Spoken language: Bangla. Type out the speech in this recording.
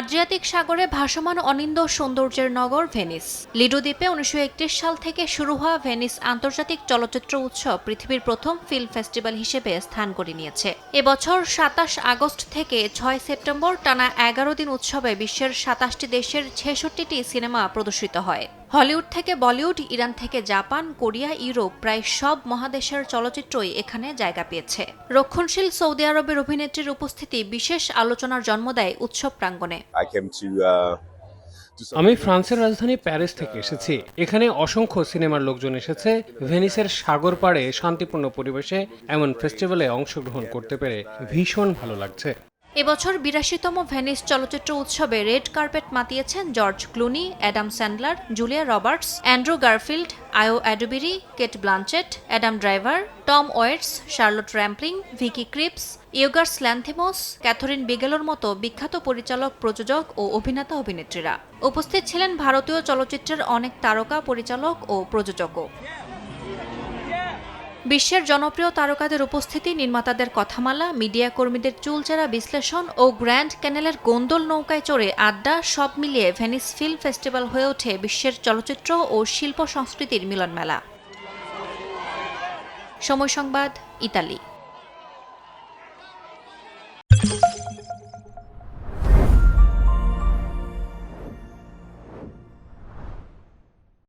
আদ্রিয়াতিক সাগরে ভাসমান অনিন্দ সৌন্দর্যের নগর ভেনিস। লিডো দ্বীপে উনিশশো একত্রিশ সাল থেকে শুরু হওয়া ভেনিস আন্তর্জাতিক চলচ্চিত্র উৎসব পৃথিবীর প্রথম ফিল্ম ফেস্টিভ্যাল হিসেবে স্থান করে নিয়েছে। এবছর সাতাশ আগস্ট থেকে ছয় সেপ্টেম্বর টানা এগারো দিন উৎসবে বিশ্বের সাতাশটি দেশের ছেষট্টিটি সিনেমা প্রদর্শিত হয়। হলিউড থেকে বলিউড ইরান থেকে জাপান কোরিয়া ইউরোপ প্রায় সব মহাদেশের চলচ্চিত্রই এখানে জায়গা পেয়েছে। রক্ষণশীল সৌদি আরবের অভিনেত্রীর উপস্থিতি বিশেষ আলোচনার জন্ম দেয় উৎসব প্রাঙ্গণে। Uh, আমি ফ্রান্সের রাজধানী প্যারিস থেকে এসেছি। এখানে অসংখ্য সিনেমার লোকজন এসেছে। ভেনিসের সাগর পাড়ে শান্তিপূর্ণ পরিবেশে এমন ফেস্টিভ্যালে অংশগ্রহণ করতে পেরে ভীষণ ভালো লাগছে। এবছর বিরাশিতম ভেনিস চলচ্চিত্র উৎসবে red carpet মাতিয়েছেন George Clooney, Adam Sandler, Julia Roberts, Andrew Garfield Ayo Edebiri, Cate Blanchett Adam Driver, Tom Waits, Charlotte Rampling, Vicky Krieps ইয়োগার্স Lanthimos Kathryn বিগেলোর মতো বিখ্যাত পরিচালক, প্রযোজক ও অভিনেতা অভিনেত্রীরা। উপস্থিত ছিলেন ভারতীয় চলচ্চিত্রের অনেক তারকা, পরিচালক ও প্রযোজকও। বিশ্বের জনপ্রিয় তারকাদের উপস্থিতি, নির্মাতাদের কথামালা, মিডিয়া কর্মীদের চুলচেরা বিশ্লেষণ ও গ্র্যান্ড ক্যানেলের গোন্দল নৌকায় চড়ে আড্ডা, সব মিলিয়ে ভেনিস ফিল্ম ফেস্টিভ্যাল হয়ে ওঠে বিশ্বের চলচ্চিত্র ও শিল্প সংস্কৃতির মিলনমেলা। সময় সংবাদ, ইতালি।